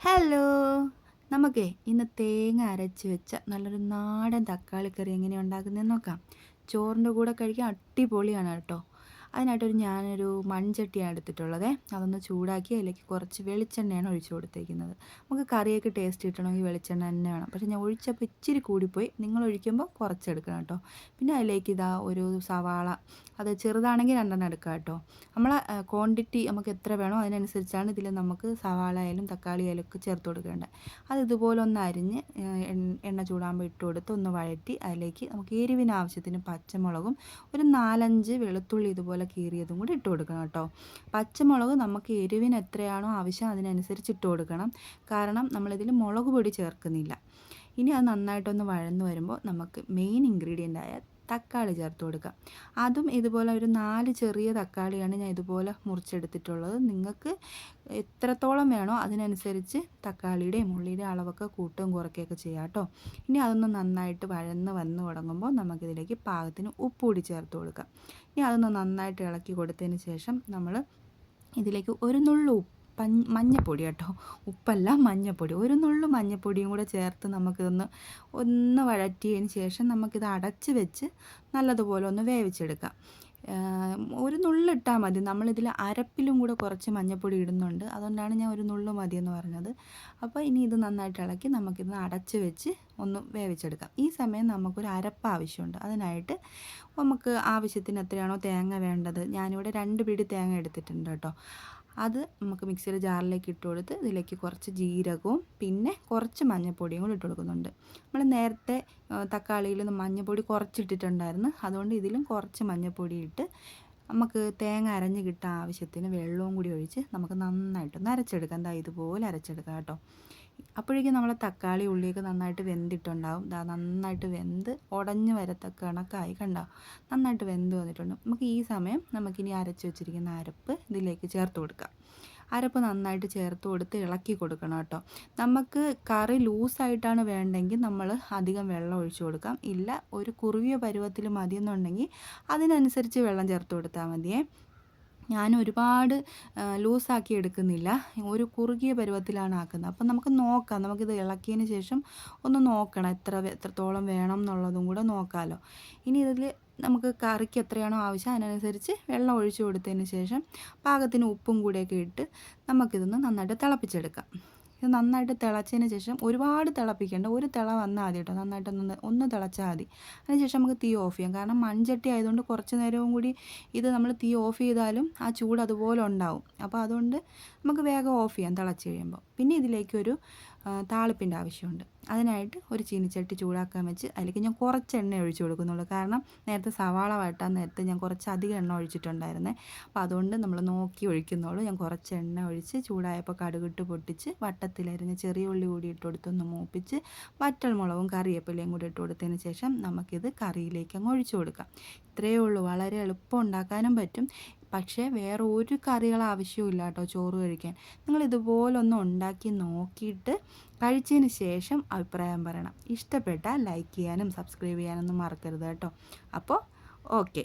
Hello നമുക്കേ ഇന്ന് തേങ്ങ അരച്ച് വെച്ച നല്ലൊരു നാടൻ തക്കാളി കറി എങ്ങനെയാണ് ഉണ്ടാക്കുന്നതെന്ന് നോക്കാം. ചോറിന്റെ കൂടെ കഴിക്കാൻ അടിപൊളിയാണ് കേട്ടോ. അതിനായിട്ടൊരു ഞാനൊരു മൺചട്ടിയാണ് എടുത്തിട്ടുള്ളത്. അതൊന്ന് ചൂടാക്കി അതിലേക്ക് കുറച്ച് വെളിച്ചെണ്ണയാണ് ഒഴിച്ചു കൊടുത്തേക്കുന്നത്. നമുക്ക് കറിയൊക്കെ ടേസ്റ്റ് കിട്ടണമെങ്കിൽ വെളിച്ചെണ്ണ തന്നെ വേണം. പക്ഷേ ഞാൻ ഒഴിച്ചപ്പോൾ ഇച്ചിരി കൂടിപ്പോയി. നിങ്ങൾ ഒഴിക്കുമ്പോൾ കുറച്ചെടുക്കണം കേട്ടോ. പിന്നെ അതിലേക്ക് ഇതാ ഒരു സവാള. അത് ചെറുതാണെങ്കിൽ രണ്ടെണ്ണം എടുക്കാം കേട്ടോ. നമ്മളെ ക്വാണ്ടിറ്റി നമുക്ക് എത്ര വേണോ അതിനനുസരിച്ചാണ് ഇതിൽ നമുക്ക് സവാള ആയാലും തക്കാളി ആയാലും ഒക്കെ ചേർത്ത് കൊടുക്കേണ്ടത്. അത് ഇതുപോലെ ഒന്ന് അരിഞ്ഞ് എണ്ണ ചൂടാകുമ്പോൾ ഇട്ട് കൊടുത്ത് ഒന്ന് വഴറ്റി അതിലേക്ക് നമുക്ക് എരിവിന് ആവശ്യത്തിന് പച്ചമുളകും ഒരു നാലഞ്ച് വെളുത്തുള്ളി ഇതുപോലെ ഇതുപോലെ കീറിയതും കൂടി ഇട്ട് കൊടുക്കണം കേട്ടോ. പച്ചമുളക് നമുക്ക് എരിവിന് എത്രയാണോ ആവശ്യം അതിനനുസരിച്ച് ഇട്ട് കൊടുക്കണം. കാരണം നമ്മളിതിൽ മുളക് പൊടി ചേർക്കുന്നില്ല. ഇനി അത് നന്നായിട്ടൊന്ന് വഴന്നു വരുമ്പോൾ നമുക്ക് മെയിൻ ഇൻഗ്രീഡിയന്റായ തക്കാളി ചേർത്ത് കൊടുക്കുക. അതും ഇതുപോലെ ഒരു നാല് ചെറിയ തക്കാളിയാണ് ഞാൻ ഇതുപോലെ മുറിച്ചെടുത്തിട്ടുള്ളത്. നിങ്ങൾക്ക് എത്രത്തോളം വേണോ അതിനനുസരിച്ച് തക്കാളിയുടെയും ഉള്ളിയുടെയും അളവൊക്കെ കൂട്ടും കുറയ്ക്കുകയൊക്കെ ചെയ്യാം കേട്ടോ. ഇനി അതൊന്ന് നന്നായിട്ട് വഴന്ന് വന്ന് തുടങ്ങുമ്പോൾ നമുക്കിതിലേക്ക് പാകത്തിന് ഉപ്പ് കൂടി ചേർത്ത് കൊടുക്കാം. ഇനി അതൊന്ന് നന്നായിട്ട് ഇളക്കി കൊടുത്തതിന് ശേഷം നമ്മൾ ഇതിലേക്ക് ഒരു നുള്ളു ഉപ്പ് മഞ്ഞപ്പൊടി കേട്ടോ. ഉപ്പല്ല മഞ്ഞപ്പൊടി. ഒരു നുള്ളു മഞ്ഞപ്പൊടിയും കൂടെ ചേർത്ത് നമുക്കിതൊന്ന് ഒന്ന് വഴറ്റിയതിന് ശേഷം നമുക്കിത് അടച്ച് വെച്ച് നല്ലതുപോലെ ഒന്ന് വേവിച്ചെടുക്കാം. ഒരു നുള്ളിട്ടാൽ മതി. നമ്മളിതിൽ അരപ്പിലും കൂടെ കുറച്ച് മഞ്ഞപ്പൊടി ഇടുന്നുണ്ട്. അതുകൊണ്ടാണ് ഞാൻ ഒരു നുള്ളു മതി എന്ന് പറഞ്ഞത്. അപ്പോൾ ഇനി ഇത് നന്നായിട്ട് ഇളക്കി നമുക്കിത് അടച്ച് വെച്ച് ഒന്ന് വേവിച്ചെടുക്കാം. ഈ സമയം നമുക്കൊരു അരപ്പ് ആവശ്യമുണ്ട്. അതിനായിട്ട് നമുക്ക് ആവശ്യത്തിന് എത്രയാണോ തേങ്ങ വേണ്ടത്. ഞാനിവിടെ രണ്ട് പിടി തേങ്ങ എടുത്തിട്ടുണ്ട് കേട്ടോ. അത് നമുക്ക് മിക്സിയുടെ ജാറിലേക്ക് ഇട്ട് കൊടുത്ത് ഇതിലേക്ക് കുറച്ച് ജീരകവും പിന്നെ കുറച്ച് മഞ്ഞൾപ്പൊടിയും കൂടി ഇട്ട് കൊടുക്കുന്നുണ്ട്. നമ്മൾ നേരത്തെ തക്കാളിയിൽ മഞ്ഞൾപ്പൊടി കുറച്ചിട്ടിട്ടുണ്ടായിരുന്നു. അതുകൊണ്ട് ഇതിലും കുറച്ച് മഞ്ഞൾപ്പൊടി ഇട്ട് നമുക്ക് തേങ്ങ അരഞ്ഞ് കിട്ടാൻ ആവശ്യത്തിന് വെള്ളവും കൂടി ഒഴിച്ച് നമുക്ക് നന്നായിട്ടൊന്ന് അരച്ചെടുക്കാം. എന്താ ഇതുപോലെ അരച്ചെടുക്കാം കേട്ടോ. അപ്പോഴേക്കും നമ്മൾ തക്കാളി ഉള്ളിയൊക്കെ നന്നായിട്ട് വെന്തിട്ടുണ്ടാവും. ദാ നന്നായിട്ട് വെന്ത് ഉടഞ്ഞ് വരത്തക്ക കണക്കായി കണ്ടോ? നന്നായിട്ട് വെന്ത് വന്നിട്ടുണ്ട്. നമുക്ക് ഈ സമയം നമുക്കിനി അരച്ച് വെച്ചിരിക്കുന്ന അരപ്പ് ഇതിലേക്ക് ചേർത്ത് കൊടുക്കാം. അരപ്പ് നന്നായിട്ട് ചേർത്ത് കൊടുത്ത് ഇളക്കി കൊടുക്കണം കേട്ടോ. നമുക്ക് കറി ലൂസായിട്ടാണ് വേണ്ടെങ്കിൽ നമ്മൾ അധികം വെള്ളം ഒഴിച്ചു കൊടുക്കാം. ഇല്ല ഒരു കുറുവിയ പരുവത്തിൽ മതിയെന്നുണ്ടെങ്കിൽ അതിനനുസരിച്ച് വെള്ളം ചേർത്ത് കൊടുത്താൽ മതിയേ. ഞാൻ ഒരുപാട് ലൂസാക്കി എടുക്കുന്നില്ല. ഒരു കുറുകിയ പരുവത്തിലാണ് ആക്കുന്നത്. അപ്പം നമുക്ക് നോക്കാം. നമുക്കിത് ഇളക്കിയതിന് ശേഷം ഒന്ന് നോക്കണം. എത്ര എത്രത്തോളം വേണം എന്നുള്ളതും കൂടെ നോക്കാമല്ലോ ഇനി ഇതിൽ നമുക്ക് കറിക്ക് എത്രയാണോ ആവശ്യം അതിനനുസരിച്ച് വെള്ളം ഒഴിച്ചു കൊടുത്തതിന് ശേഷം പാകത്തിന് ഉപ്പും കൂടെയൊക്കെ ഇട്ട് നമുക്കിതൊന്ന് നന്നായിട്ട് തിളപ്പിച്ചെടുക്കാം. ഇത് നന്നായിട്ട് തിളച്ചതിന് ശേഷം ഒരുപാട് തിളപ്പിക്കേണ്ട. ഒരു തിള വന്നാൽ മതി കേട്ടോ. നന്നായിട്ടൊന്ന് ഒന്ന് തിളച്ചാൽ മതി. അതിനുശേഷം നമുക്ക് തീ ഓഫ് ചെയ്യാം. കാരണം മൺചട്ടി ആയതുകൊണ്ട് കുറച്ച് നേരവും കൂടി ഇത് നമ്മൾ തീ ഓഫ് ചെയ്താലും ആ ചൂട് അതുപോലെ ഉണ്ടാവും. അപ്പോൾ അതുകൊണ്ട് നമുക്ക് വേഗം ഓഫ് ചെയ്യാം തിളച്ച് കഴിയുമ്പോൾ. പിന്നെ ഇതിലേക്കൊരു താളിപ്പിന്റെ ആവശ്യമുണ്ട്. അതിനായിട്ട് ഒരു ചീനിച്ചട്ടി ചൂടാക്കാൻ വെച്ച് അതിലേക്ക് ഞാൻ കുറച്ച് എണ്ണ ഒഴിച്ച് കൊടുക്കുന്നുള്ളൂ. കാരണം നേരത്തെ സവാള വഴട്ടാൻ നേരത്തെ ഞാൻ കുറച്ച് അധികം എണ്ണ ഒഴിച്ചിട്ടുണ്ടായിരുന്നേ. അപ്പോൾ അതുകൊണ്ട് നമ്മൾ നോക്കി ഒഴിക്കുന്നുള്ളൂ. ഞാൻ കുറച്ച് എണ്ണ ഒഴിച്ച് ചൂടായപ്പോൾ കടുകിട്ട് പൊട്ടിച്ച് വട്ടത്തിലരിഞ്ഞ് ചെറിയ ഉള്ളി കൂടി ഇട്ട് കൊടുത്തൊന്ന് മൂപ്പിച്ച് വറ്റൽമുളകും കറിവേപ്പിലയും കൂടി ഇട്ട് കൊടുത്തതിന് ശേഷം നമുക്കിത് കറിയിലേക്ക് അങ്ങ് ഒഴിച്ചു കൊടുക്കാം. ഇത്രയേ ഉള്ളൂ. വളരെ എളുപ്പം ഉണ്ടാക്കാനും പറ്റും. പക്ഷേ വേറെ ഒരു കറികൾ ആവശ്യമില്ല കേട്ടോ ചോറ് കഴിക്കാൻ. നിങ്ങൾ ഇതുപോലൊന്ന് ഉണ്ടാക്കി നോക്കിയിട്ട് കഴിച്ചതിന് ശേഷം അഭിപ്രായം പറയണം. ഇഷ്ടപ്പെട്ടാൽ ലൈക്ക് ചെയ്യാനും സബ്സ്ക്രൈബ് ചെയ്യാനൊന്നും മറക്കരുത് കേട്ടോ. അപ്പോൾ ഓക്കെ